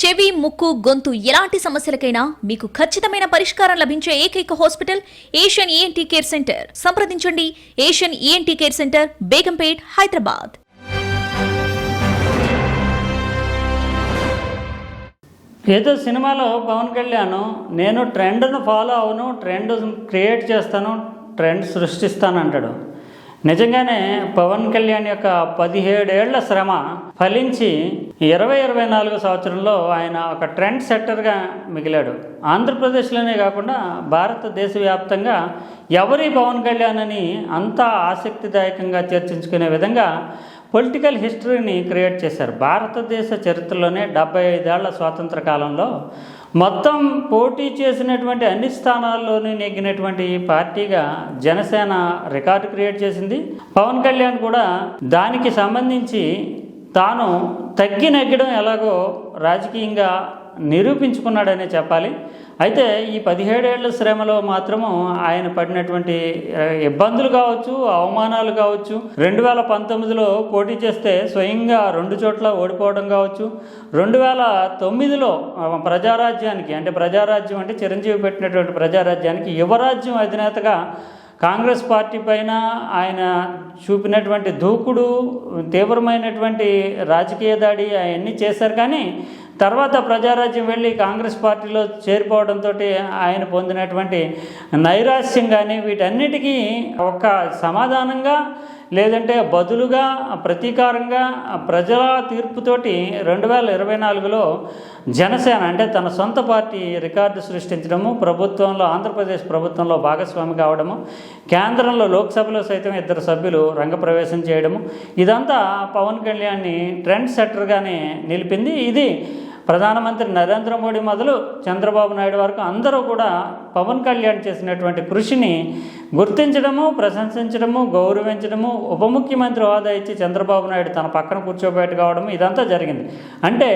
చెవి ముక్కు గొంతు ఎలాంటి సమస్యలకైనా మీకు ఖచ్చితమైన పరిష్కారం లభించే ఏకైక hospital Asian ENT care centre. సంప్రదించండి. Asian ENT care centre Begumpet Hyderabad. ఏదో సినిమాలో పవన్ కళ్యాణ్ నేను ట్రెండ్ను ఫాలో అవును ట్రెండ్ క్రియేట్ చేస్తాను ట్రెండ్ సృష్టిస్తాను అంటాడు నిజంగానే పవన్ కళ్యాణ్ యొక్క పదిహేడేళ్ళ శ్రమ ఫలించి ఇరవై ఇరవై నాలుగు సంవత్సరంలో ఆయన ఒక ట్రెండ్ సెట్టర్గా మిగిలాడు. ఆంధ్రప్రదేశ్లోనే కాకుండా భారతదేశ వ్యాప్తంగా ఎవరి పవన్ కళ్యాణ్ అని అంతా ఆసక్తిదాయకంగా చర్చించుకునే విధంగా పొలిటికల్ హిస్టరీని క్రియేట్ చేశారు. భారతదేశ చరిత్రలోనే డెబ్బై ఐదేళ్ళ స్వాతంత్ర కాలంలో మొత్తం పోటీ చేసినటువంటి అన్ని స్థానాల్లోనూ నెగ్గినటువంటి పార్టీగా జనసేన రికార్డు క్రియేట్ చేసింది. పవన్ కళ్యాణ్ కూడా దానికి సంబంధించి తాను తగ్గి నెగ్గడం ఎలాగో రాజకీయంగా నిరూపించుకున్నాడనే చెప్పాలి. అయితే ఈ పదిహేడేళ్ళ శ్రమలో మాత్రము ఆయన పడినటువంటి ఇబ్బందులు కావచ్చు అవమానాలు కావచ్చు రెండు వేల పంతొమ్మిదిలో పోటీ చేస్తే స్వయంగా రెండు చోట్ల ఓడిపోవడం కావచ్చు రెండు వేల తొమ్మిదిలో ప్రజారాజ్యానికి అంటే ప్రజారాజ్యం అంటే చిరంజీవి పెట్టినటువంటి ప్రజారాజ్యానికి యువరాజ్యం అధినేతగా కాంగ్రెస్ పార్టీ పైన ఆయన చూపినటువంటి దూకుడు తీవ్రమైనటువంటి రాజకీయ దాడి అవన్నీ చేశారు. కానీ తర్వాత ప్రజారాజ్యం వెళ్ళి కాంగ్రెస్ పార్టీలో చేరిపోవడంతో ఆయన పొందినటువంటి నైరాశ్యం కానీ వీటన్నిటికీ ఒక సమాధానంగా లేదంటే బదులుగా ప్రతీకారంగా ప్రజల తీర్పుతోటి రెండు వేల ఇరవై నాలుగులో జనసేన అంటే తన సొంత పార్టీ రికార్డు సృష్టించడము ప్రభుత్వంలో ఆంధ్రప్రదేశ్ ప్రభుత్వంలో భాగస్వామి కావడము కేంద్రంలో లోక్సభలో సైతం ఇద్దరు సభ్యులు రంగప్రవేశం చేయడము ఇదంతా పవన్ కళ్యాణ్ని ట్రెండ్ సెట్టర్గానే నిలిపింది. ఇది ప్రధానమంత్రి నరేంద్ర మోడీ మొదలు చంద్రబాబు నాయుడు వరకు అందరూ కూడా పవన్ కళ్యాణ్ చేసినటువంటి కృషిని గుర్తించడము ప్రశంసించడము గౌరవించడము ఉప ముఖ్యమంత్రి హోదా ఇచ్చి చంద్రబాబు నాయుడు తన పక్కన కూర్చోబెట్టు కావడం ఇదంతా జరిగింది. అంటే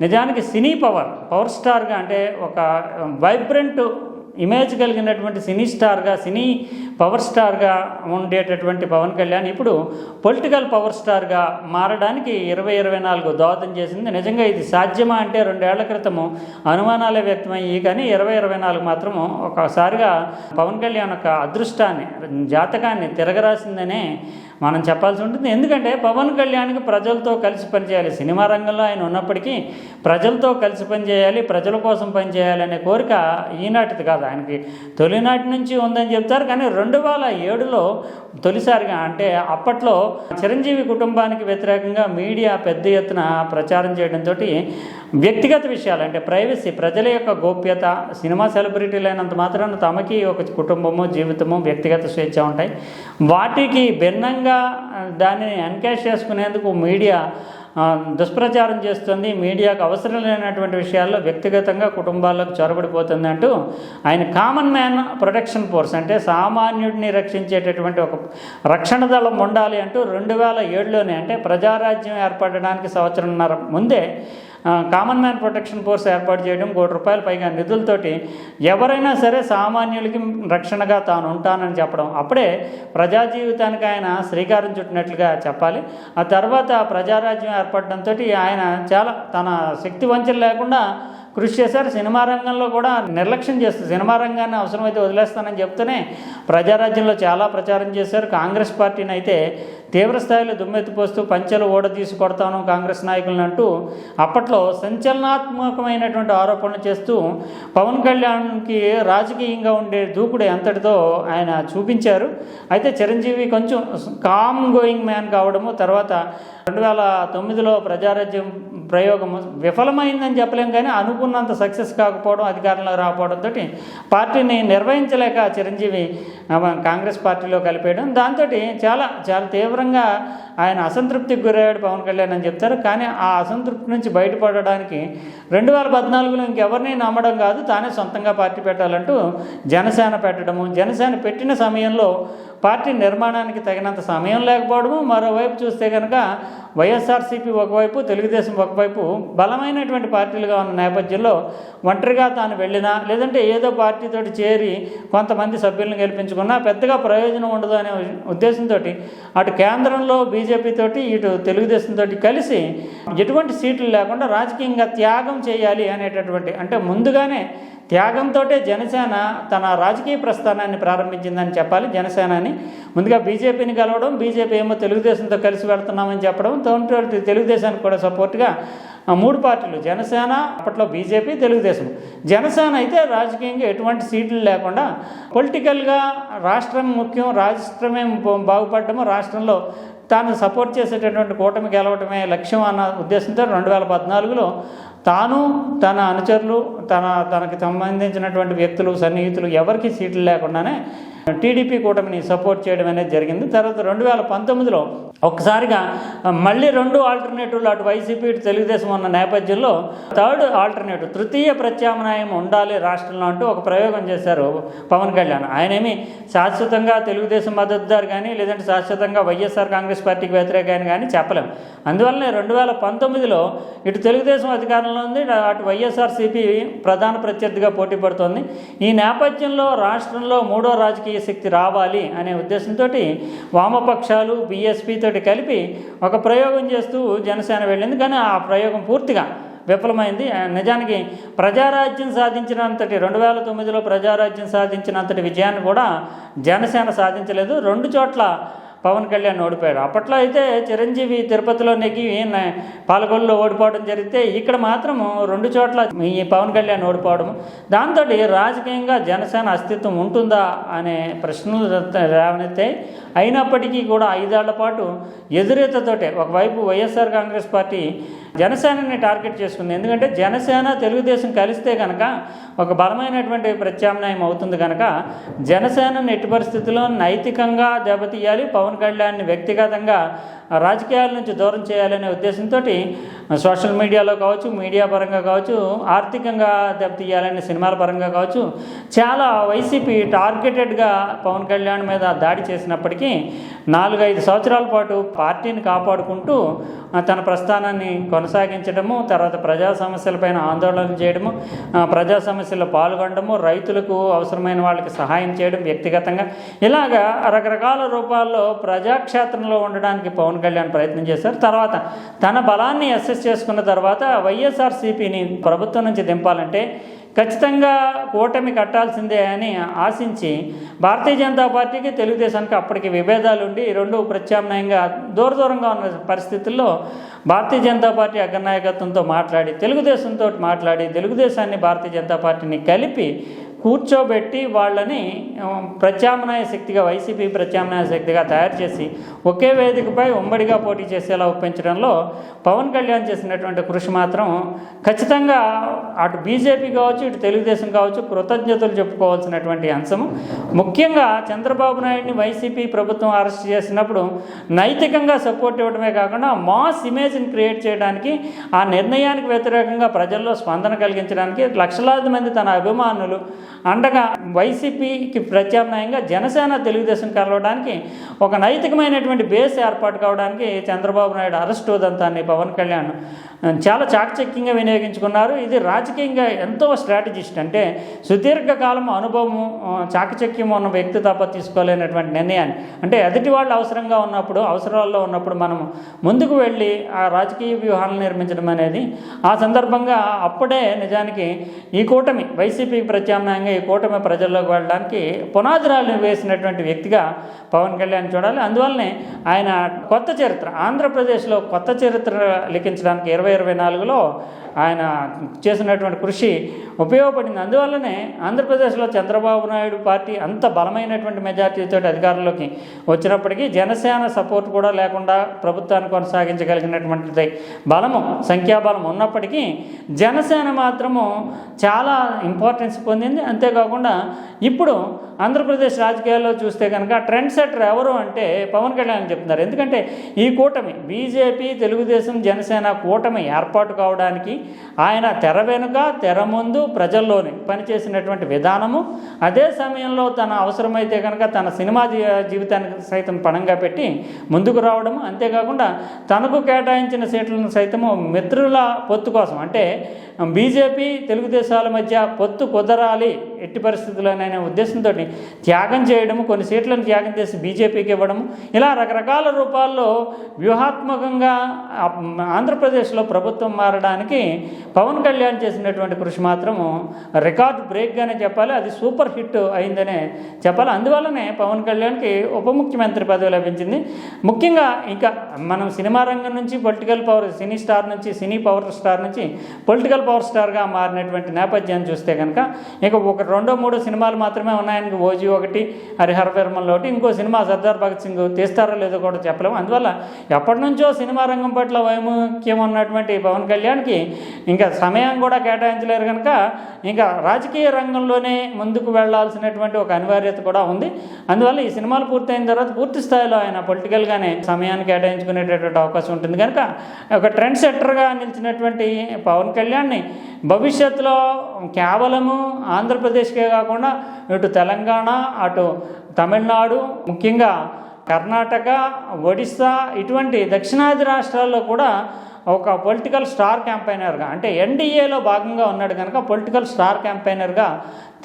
నిజానికి సినీ పవర్ పవర్ స్టార్గా అంటే ఒక వైబ్రెంట్ ఇమేజ్ కలిగినటువంటి సినీ స్టార్గా సినీ పవర్ స్టార్గా ఉండేటటువంటి పవన్ కళ్యాణ్ ఇప్పుడు పొలిటికల్ పవర్ స్టార్గా మారడానికి ఇరవై ఇరవై నాలుగు దోహదం చేసింది. నిజంగా ఇది సాధ్యమా అంటే రెండేళ్ళ క్రితము అనుమానాలే వ్యక్తమయ్యి కానీ ఇరవై ఇరవై నాలుగు మాత్రము ఒకసారిగా పవన్ కళ్యాణ్ యొక్క అదృష్టాన్ని జాతకాన్ని తిరగరాసిందనే మనం చెప్పాల్సి ఉంటుంది. ఎందుకంటే పవన్ కళ్యాణ్కి ప్రజలతో కలిసి పనిచేయాలి. సినిమా రంగంలో ఆయన ఉన్నప్పటికీ ప్రజలతో కలిసి పనిచేయాలి ప్రజల కోసం పనిచేయాలి అనే కోరిక ఈనాటిది కాదు. ఆయనకి తొలినాటి నుంచి ఉందని చెప్తారు. కానీ రెండు వేల ఏడులో తొలిసారిగా అంటే అప్పట్లో చిరంజీవి కుటుంబానికి వ్యతిరేకంగా మీడియా పెద్ద ఎత్తున ప్రచారం చేయడంతో వ్యక్తిగత విషయాలు అంటే ప్రైవసీ ప్రజల యొక్క గోప్యత సినిమా సెలబ్రిటీలు అయినంత మాత్రాన తమకి ఒక కుటుంబము జీవితము వ్యక్తిగత స్వేచ్ఛ ఉంటాయి. వాటికి భిన్నంగా దానిని ఎన్కాష్ చేసుకునేందుకు మీడియా దుష్ప్రచారం చేస్తుంది. మీడియాకు అవసరం లేనటువంటి విషయాల్లో వ్యక్తిగతంగా కుటుంబాలకు చొరబడిపోతుంది అంటూ ఆయన కామన్ మ్యాన్ ప్రొటెక్షన్ ఫోర్స్ అంటే సామాన్యుడిని రక్షించేటటువంటి ఒక రక్షణ దళం ఉండాలి అంటూ రెండు వేల ఏడులోనే అంటే ప్రజారాజ్యం ఏర్పడడానికి సంవత్సరంన్నర ముందే కామన్ మ్యాన్ ప్రొటెక్షన్ ఫోర్స్ ఏర్పాటు చేయడం కోటి రూపాయల పైగా నిధులతోటి ఎవరైనా సరే సామాన్యులకి రక్షణగా తాను ఉంటానని చెప్పడం. అప్పుడే ప్రజా జీవితానికి ఆయన శ్రీకారం చుట్టినట్లుగా చెప్పాలి. ఆ తర్వాత ప్రజారాజ్యం ఏర్పడడంతో ఆయన చాలా తన శక్తి వంచన లేకుండా కృషి చేశారు. సినిమా రంగంలో కూడా నిర్లక్ష్యం చేస్తారు సినిమా రంగాన్ని అవసరమైతే వదిలేస్తానని చెప్తూనే ప్రజారాజ్యంలో చాలా ప్రచారం చేశారు. కాంగ్రెస్ పార్టీని అయితే తీవ్ర స్థాయిలో దుమ్మెత్తిపోస్తూ పంచెలు ఓడ తీసి కొడతాను కాంగ్రెస్ నాయకులను అంటూ అప్పట్లో సంచలనాత్మకమైనటువంటి ఆరోపణలు చేస్తూ పవన్ కళ్యాణ్కి రాజకీయంగా ఉండే దూకుడు ఎంతటితో ఆయన చూపించారు. అయితే చిరంజీవి కొంచెం కామ్ గోయింగ్ మ్యాన్ కావడము తర్వాత రెండు వేల తొమ్మిదిలో ప్రజారాజ్యం ప్రయోగం విఫలమైందని చెప్పలేం కానీ అనుకున్నంత సక్సెస్ కాకపోవడం అధికారంలో రాకపోవడంతో పార్టీని నిర్వహించలేక చిరంజీవి కాంగ్రెస్ పార్టీలో కలిపేయడం. దాంతో చాలా చాలా తీవ్రంగా ఆయన అసంతృప్తికి గురయ్యాడు పవన్ కళ్యాణ్ అని చెప్తారు. కానీ ఆ అసంతృప్తి నుంచి బయటపడడానికి రెండు వేల పద్నాలుగులో ఇంకెవరిని నమ్మడం కాదు తానే సొంతంగా పార్టీ పెట్టాలంటూ జనసేన పెట్టడము. జనసేన పెట్టిన సమయంలో పార్టీ నిర్మాణానికి తగినంత సమయం లేకపోవడము. మరోవైపు చూస్తే కనుక వైఎస్ఆర్సీపీ ఒకవైపు తెలుగుదేశం ఒకవైపు బలమైనటువంటి పార్టీలుగా ఉన్న నేపథ్యంలో ఒంటరిగా తాను వెళ్ళినా లేదంటే ఏదో పార్టీతో చేరి కొంతమంది సభ్యులను గెలిపించుకున్నా పెద్దగా ప్రయోజనం ఉండదు అనే ఉద్దేశంతో అటు కేంద్రంలో బీజేపీ బీజేపీ తోటి ఇటు తెలుగుదేశం తోటి కలిసి ఎటువంటి సీట్లు లేకుండా రాజకీయంగా త్యాగం చేయాలి అనేటటువంటి అంటే ముందుగానే త్యాగంతో జనసేన తన రాజకీయ ప్రస్థానాన్ని ప్రారంభించిందని చెప్పాలి. జనసేనని ముందుగా బీజేపీని కలవడం బీజేపీ ఏమో తెలుగుదేశంతో కలిసి వెళ్తున్నామని చెప్పడం తోటి తెలుగుదేశానికి కూడా సపోర్ట్గా మూడు పార్టీలు జనసేన అప్పట్లో బీజేపీ తెలుగుదేశం. జనసేన అయితే రాజకీయంగా ఎటువంటి సీట్లు లేకుండా పొలిటికల్గా రాష్ట్రం ముఖ్యం రాష్ట్రమే బాగుపడటము రాష్ట్రంలో తాను సపోర్ట్ చేసేటటువంటి కూటమి గెలవటమే లక్ష్యం అన్న ఉద్దేశంతో రెండు వేల పద్నాలుగులో తాను తన అనుచరులు తన తనకి సంబంధించినటువంటి వ్యక్తులు సన్నిహితులు ఎవరికి సీట్లు లేకుండానే టీడీపీ కూటమిని సపోర్ట్ చేయడం అనేది జరిగింది. తర్వాత రెండు వేల పంతొమ్మిదిలో ఒక్కసారిగా మళ్ళీ రెండు ఆల్టర్నేటివ్లు అటు వైసీపీ ఇటు తెలుగుదేశం ఉన్న నేపథ్యంలో థర్డ్ ఆల్టర్నేటివ్ తృతీయ ప్రత్యామ్నాయం ఉండాలి రాష్ట్రంలో అంటూ ఒక ప్రయోగం చేశారు పవన్ కళ్యాణ్. ఆయనేమి శాశ్వతంగా తెలుగుదేశం మద్దతుదారు కానీ లేదంటే శాశ్వతంగా వైఎస్ఆర్ కాంగ్రెస్ పార్టీకి వ్యతిరేకాన్ని కానీ చెప్పలేం. అందువల్లనే రెండు వేల పంతొమ్మిదిలో ఇటు తెలుగుదేశం అధికారంలో ఉంది అటు వైఎస్ఆర్సీపీ ప్రధాన ప్రత్యర్థిగా పోటీ పడుతోంది. ఈ నేపథ్యంలో రాష్ట్రంలో మూడో రాజకీయ శక్తి రావాలి అనే ఉద్దేశంతో వామపక్షాలు బీఎస్పీ తోటి కలిపి ఒక ప్రయోగం చేస్తూ జనసేన వెళ్ళింది. కానీ ఆ ప్రయోగం పూర్తిగా విఫలమైంది. నిజానికి ప్రజారాజ్యం సాధించినంతటి రెండు వేల తొమ్మిదిలో ప్రజారాజ్యం సాధించినంతటి విజయాన్ని కూడా జనసేన సాధించలేదు. రెండు చోట్ల పవన్ కళ్యాణ్ ఓడిపోయాడు. అప్పట్లో అయితే చిరంజీవి తిరుపతిలో నెగ్గి పాలకొల్లులో ఓడిపోవడం జరిగితే ఇక్కడ మాత్రము రెండు చోట్ల ఈ పవన్ కళ్యాణ్ ఓడిపోవడం దాంతో రాజకీయంగా జనసేన అస్తిత్వం ఉంటుందా అనే ప్రశ్నలు రావనైతే అయినప్పటికీ కూడా ఐదేళ్ళ పాటు ఎదురెత్తతోటే ఒకవైపు వైఎస్ఆర్ కాంగ్రెస్ పార్టీ జనసేనని టార్గెట్ చేసుకుంది. ఎందుకంటే జనసేన తెలుగుదేశం కలిస్తే కనుక ఒక బలమైనటువంటి ప్రత్యామ్నాయం అవుతుంది కనుక జనసేనని ఎట్టి పరిస్థితుల్లో నైతికంగా దెబ్బతీయాలి పవన్ కళ్యాణ్ని వ్యక్తిగతంగా రాజకీయాల నుంచి దూరం చేయాలనే ఉద్దేశంతో సోషల్ మీడియాలో కావచ్చు మీడియా పరంగా కావచ్చు ఆర్థికంగా దెబ్బతీయాలనే సినిమాల పరంగా కావచ్చు చాలా వైసీపీ టార్గెటెడ్గా పవన్ కళ్యాణ్ మీద దాడి చేసినప్పటికీ నాలుగైదు సంవత్సరాల పాటు పార్టీని కాపాడుకుంటూ తన ప్రస్థానాన్ని కొనసాగించడము తర్వాత ప్రజా సమస్యలపైన ఆందోళన చేయడము ప్రజా సమస్యల్లో పాల్గొనడము రైతులకు అవసరమైన వాళ్ళకి సహాయం చేయడం వ్యక్తిగతంగా. ఇలాగా రకరకాల రూపాల్లో ప్రజాక్షేత్రంలో ఉండడానికి పవన్ కళ్యాణ్ ప్రయత్నం చేశారు. తర్వాత తన బలాన్ని అసెస్ చేసుకున్న తర్వాత వైఎస్ఆర్సీపీని ప్రభుత్వం నుంచి దింపాలంటే ఖచ్చితంగా కూటమి కట్టాల్సిందే అని ఆశించి భారతీయ జనతా పార్టీకి తెలుగుదేశానికి అప్పటికి విభేదాలు ఉండి రెండు ప్రత్యామ్నాయంగా దూర దూరంగా ఉన్న పరిస్థితుల్లో భారతీయ జనతా పార్టీ అగ్రనాయకత్వంతో మాట్లాడి తెలుగుదేశంతో మాట్లాడి తెలుగుదేశాన్ని భారతీయ జనతా పార్టీని కలిపి కూర్చోబెట్టి వాళ్ళని ప్రత్యామ్నాయ శక్తిగా వైసీపీ ప్రత్యామ్నాయ శక్తిగా తయారు చేసి ఒకే వేదికపై ఉమ్మడిగా పోటీ చేసేలా ఒప్పించడంలో పవన్ కళ్యాణ్ చేసినటువంటి కృషి మాత్రం ఖచ్చితంగా అటు బీజేపీ కావచ్చు ఇటు తెలుగుదేశం కావచ్చు కృతజ్ఞతలు చెప్పుకోవాల్సినటువంటి అంశము. ముఖ్యంగా చంద్రబాబు నాయుడిని వైసీపీ ప్రభుత్వం అరెస్ట్ చేసినప్పుడు నైతికంగా సపోర్ట్ ఇవ్వడమే కాకుండా మాస్ ఇమేజ్ని క్రియేట్ చేయడానికి ఆ నిర్ణయానికి వ్యతిరేకంగా ప్రజల్లో స్పందన కలిగించడానికి లక్షలాది మంది తన అభిమానులు అండగా వైసీపీకి ప్రత్యామ్నాయంగా జనసేన తెలుగుదేశం కలవడానికి ఒక నైతికమైనటువంటి బేస్ ఏర్పాటు కావడానికి చంద్రబాబు నాయుడు అరెస్ట్ ఉదంతాన్ని పవన్ కళ్యాణ్ చాలా చాకచక్యంగా వినియోగించుకున్నారు. ఇది రాజకీయంగా ఎంతో స్ట్రాటజిస్ట్ అంటే సుదీర్ఘకాలం అనుభవము చాకచక్యం ఉన్న వ్యక్తి తప్ప తీసుకోలేనటువంటి నిర్ణయాన్ని. అంటే ఎదుటి వాళ్ళు అవసరంగా ఉన్నప్పుడు అవసరాల్లో ఉన్నప్పుడు మనము ముందుకు వెళ్ళి ఆ రాజకీయ వ్యూహాలను నిర్మించడం అనేది ఆ సందర్భంగా అప్పుడే నిజానికి ఈ కూటమి వైసీపీకి ప్రత్యామ్నాయంగా ఈ కూటమి ప్రజల్లోకి వెళ్ళడానికి పునాదిరాలు వేసినటువంటి వ్యక్తిగా పవన్ కళ్యాణ్ చూడాలి. అందువల్లనే ఆయన కొత్త చరిత్ర ఆంధ్రప్రదేశ్లో కొత్త చరిత్ర లిఖించడానికి ఇరవై ఇరవై నాలుగులో ఆయన చేసినటువంటి కృషి ఉపయోగపడింది. అందువల్లనే ఆంధ్రప్రదేశ్లో చంద్రబాబు నాయుడు పార్టీ అంత బలమైనటువంటి మెజార్టీతో అధికారంలోకి వచ్చినప్పటికీ జనసేన సపోర్ట్ కూడా లేకుండా ప్రభుత్వాన్ని కొనసాగించగలిగినటువంటిది బలము సంఖ్యాబలం ఉన్నప్పటికీ జనసేన మాత్రము చాలా ఇంపార్టెన్స్ పొందింది. అంతేకాకుండా ఇప్పుడు ఆంధ్రప్రదేశ్ రాజకీయాల్లో చూస్తే కనుక ట్రెండ్ సెటర్ ఎవరు అంటే పవన్ కళ్యాణ్ చెప్తున్నారు. ఎందుకంటే ఈ కూటమి బీజేపీ తెలుగుదేశం జనసేన కూటమి ఏర్పాటు కావడానికి ఆయన తెర వెనుక తెర ముందు ప్రజల్లోని పనిచేసినటువంటి విధానము. అదే సమయంలో తన అవసరమైతే కనుక తన సినిమా జీవితానికి సైతం పణంగా పెట్టి ముందుకు రావడము. అంతేకాకుండా తనకు కేటాయించిన సీట్లను సైతము మిత్రుల పొత్తు కోసం అంటే బీజేపీ తెలుగుదేశాల మధ్య పొత్తు కుదరాలి ఎట్టి పరిస్థితుల్లోనైనా ఉద్దేశంతో త్యాగం చేయడము కొన్ని సీట్లను త్యాగం చేసి బీజేపీకి ఇవ్వడము ఇలా రకరకాల రూపాల్లో వ్యూహాత్మకంగా ఆంధ్రప్రదేశ్లో ప్రభుత్వం మారడానికి పవన్ కళ్యాణ్ చేసినటువంటి కృషి మాత్రము రికార్డ్ బ్రేక్గానే చెప్పాలి అది సూపర్ హిట్ అయిందనే చెప్పాలి. అందువల్లనే పవన్ కళ్యాణ్కి ఉప ముఖ్యమంత్రి పదవి లభించింది. ముఖ్యంగా ఇంకా మనం సినిమా రంగం నుంచి పొలిటికల్ పవర్ సినీ స్టార్ నుంచి సినీ పవర్ స్టార్ నుంచి పొలిటికల్ పవర్ స్టార్గా మారినటువంటి నేపథ్యాన్ని చూస్తే కనుక ఇక ఒక రెండో మూడో సినిమాలు మాత్రమే ఉన్నాయని ఓజీ ఒకటి హరిహర వీరమల్లో ఒకటి ఇంకో సినిమా సర్దార్ భగత్ సింగ్ తీస్తారో లేదో కూడా చెప్పలేము. అందువల్ల ఎప్పటి నుంచో సినిమా రంగం పట్ల వైముఖ్యం ఉన్నటువంటి పవన్ కళ్యాణ్కి ఇంకా సమయం కూడా కేటాయించలేరు కనుక ఇంకా రాజకీయ రంగంలోనే ముందుకు వెళ్ళాల్సినటువంటి ఒక అనివార్యత కూడా ఉంది. అందువల్ల ఈ సినిమాలు పూర్తయిన తర్వాత పూర్తి స్థాయిలో ఆయన పొలిటికల్గానే సమయాన్ని కేటాయించుకునేటటువంటి అవకాశం ఉంటుంది కనుక ఒక ట్రెండ్ సెట్టర్గా నిలిచినటువంటి పవన్ కళ్యాణ్ని భవిష్యత్తులో కేవలము ఆంధ్రప్రదేశ్కే కాకుండా ఇటు తెలంగాణ అటు తమిళనాడు ముఖ్యంగా కర్ణాటక ఒడిస్సా ఇటువంటి దక్షిణాది రాష్ట్రాల్లో కూడా ఒక పొలిటికల్ స్టార్ క్యాంపైనర్గా అంటే ఎన్డీఏలో భాగంగా ఉన్నాడు కనుక పొలిటికల్ స్టార్ క్యాంపైనర్గా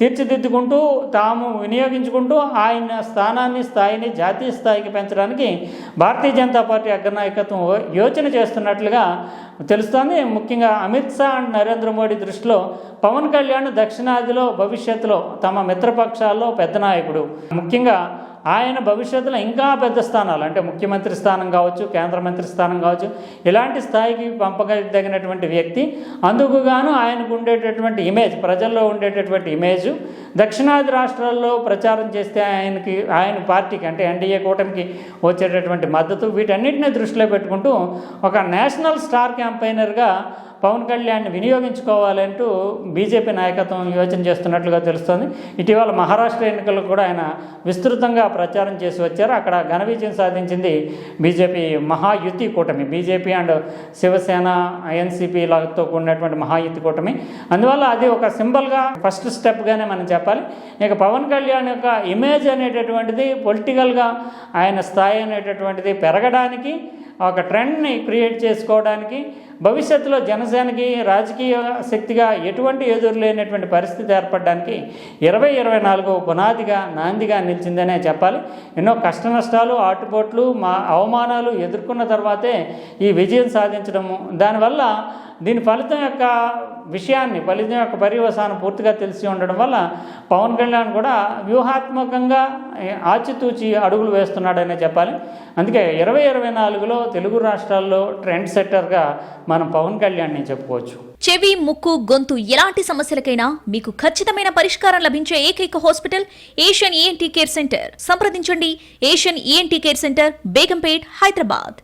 తీర్చిదిద్దుకుంటూ తాము వినియోగించుకుంటూ ఆయన స్థానాన్ని స్థాయిని జాతీయ స్థాయికి పెంచడానికి భారతీయ జనతా పార్టీ అగ్రనాయకత్వం యోచన చేస్తున్నట్లుగా తెలుస్తోంది. ముఖ్యంగా అమిత్ షా అండ్ నరేంద్ర మోడీ దృష్టిలో పవన్ కళ్యాణ్ దక్షిణాదిలో భవిష్యత్తులో తమ మిత్రపక్షాల్లో పెద్ద నాయకుడు. ముఖ్యంగా ఆయన భవిష్యత్తులో ఇంకా పెద్ద స్థానాలు అంటే ముఖ్యమంత్రి స్థానం కావచ్చు కేంద్ర మంత్రి స్థానం కావచ్చు ఇలాంటి స్థాయికి పంపగలిగినటువంటి వ్యక్తి అందుకు గాను ఆయనకు ఉండేటటువంటి ఇమేజ్ ప్రజల్లో ఉండేటటువంటి ఇమేజ్ దక్షిణాది రాష్ట్రాల్లో ప్రచారం చేస్తే ఆయనకి ఆయన పార్టీకి అంటే ఎన్డీఏ కూటమికి వచ్చేటటువంటి మద్దతు వీటన్నిటిని దృష్టిలో పెట్టుకుంటూ ఒక నేషనల్ స్టార్ క్యాంపైనర్గా పవన్ కళ్యాణ్ వినియోగించుకోవాలంటూ బీజేపీ నాయకత్వం యోచన చేస్తున్నట్లుగా తెలుస్తోంది. ఇటీవల మహారాష్ట్ర ఎన్నికల్లో కూడా ఆయన విస్తృతంగా ప్రచారం చేసి వచ్చారు. అక్కడ ఘన విజయం సాధించింది బీజేపీ మహాయుతి కూటమి. బీజేపీ అండ్ శివసేన ఎన్సీపీలతో కూడినటువంటి మహాయుతి కూటమి. అందువల్ల అది ఒక సింబల్గా ఫస్ట్ స్టెప్గానే మనం చెప్పాలి. ఇక పవన్ కళ్యాణ్ యొక్క ఇమేజ్ అనేటటువంటిది పొలిటికల్గా ఆయన స్థాయి అనేటటువంటిది పెరగడానికి ఒక ట్రెండ్ని క్రియేట్ చేసుకోవడానికి భవిష్యత్తులో జనసేనకి రాజకీయ శక్తిగా ఎటువంటి ఎదురు లేనటువంటి పరిస్థితి ఏర్పడడానికి ఇరవై ఇరవై నాలుగు పునాదిగా నాందిగా నిలిచిందనే చెప్పాలి. ఎన్నో కష్ట నష్టాలు ఆటుపోట్లు మా అవమానాలు ఎదుర్కొన్న తర్వాతే ఈ విజయం సాధించడము దానివల్ల దీని ఫలితం యొక్క విషయాన్ని ఫలితం యొక్క పర్యవసానం పూర్తిగా తెలిసి ఉండడం వల్ల పవన్ కళ్యాణ్ కూడా వ్యూహాత్మకంగా ఆచితూచి అడుగులు వేస్తున్నాడనే చెప్పాలి. అందుకే ఇరవై ఇరవై నాలుగులో తెలుగు రాష్ట్రాల్లో ట్రెండ్ సెట్టర్గా మనం పవన్ కళ్యాణ్ని చెప్పుకోవచ్చు. చెవి ముక్కు గొంతు ఎలాంటి సమస్యలకైనా మీకు ఖచ్చితమైన పరిష్కారం లభించే ఏకైక hospital Asian ENT care centre సంప్రదించండి. Asian ENT care centre Begumpet Hyderabad.